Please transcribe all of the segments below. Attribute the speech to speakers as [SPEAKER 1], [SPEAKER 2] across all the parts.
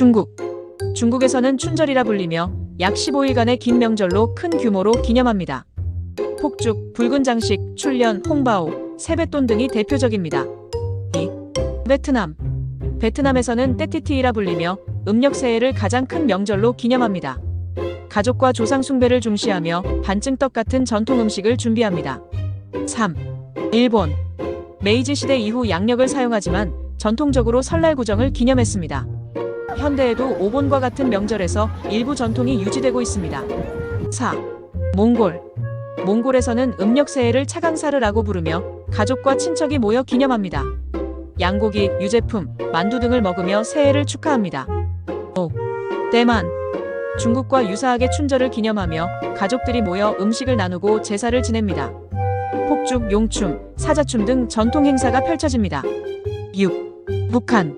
[SPEAKER 1] 중국. 중국에서는 춘절이라 불리며 약 15일간의 긴 명절로 큰 규모로 기념합니다. 폭죽, 붉은 장식, 출련, 홍바오, 세뱃돈 등이 대표적입니다. 2. 베트남. 베트남에서는 떼티티이라 불리며 음력 새해를 가장 큰 명절로 기념합니다. 가족과 조상 숭배를 중시하며 반증떡 같은 전통 음식을 준비합니다. 3. 일본. 메이지 시대 이후 양력을 사용하지만 전통적으로 설날 구정을 기념했습니다. 현대에도 오본과 같은 명절에서 일부 전통이 유지되고 있습니다. 4. 몽골. 몽골에서는 음력 새해를 차강사르라고 부르며 가족과 친척이 모여 기념합니다. 양고기, 유제품, 만두 등을 먹으며 새해를 축하합니다. 5. 대만. 중국과 유사하게 춘절을 기념하며 가족들이 모여 음식을 나누고 제사를 지냅니다. 폭죽, 용춤, 사자춤 등 전통 행사가 펼쳐집니다. 6. 북한.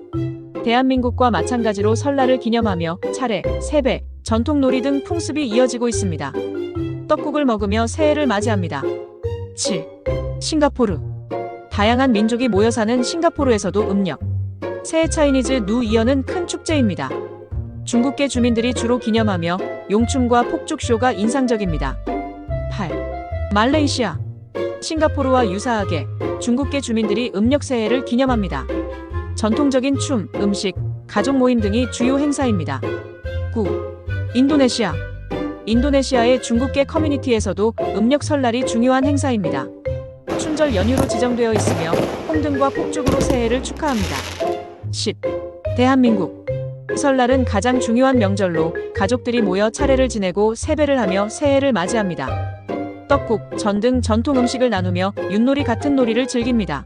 [SPEAKER 1] 대한민국과 마찬가지로 설날을 기념하며 차례, 세배, 전통놀이 등 풍습이 이어지고 있습니다. 떡국을 먹으며 새해를 맞이합니다. 7. 싱가포르. 다양한 민족이 모여 사는 싱가포르에서도 음력. 새해 차이니즈 누 이어는 큰 축제입니다. 중국계 주민들이 주로 기념하며 용춤과 폭죽쇼가 인상적입니다. 8. 말레이시아. 싱가포르와 유사하게 중국계 주민들이 음력 새해를 기념합니다. 전통적인 춤, 음식, 가족 모임 등이 주요 행사입니다. 9. 인도네시아. 인도네시아의 중국계 커뮤니티에서도 음력 설날이 중요한 행사입니다. 춘절 연휴로 지정되어 있으며 홍등과 폭죽으로 새해를 축하합니다. 10. 대한민국. 설날은 가장 중요한 명절로 가족들이 모여 차례를 지내고 세배를 하며 새해를 맞이합니다. 떡국, 전 등 전통 음식을 나누며 윷놀이 같은 놀이를 즐깁니다.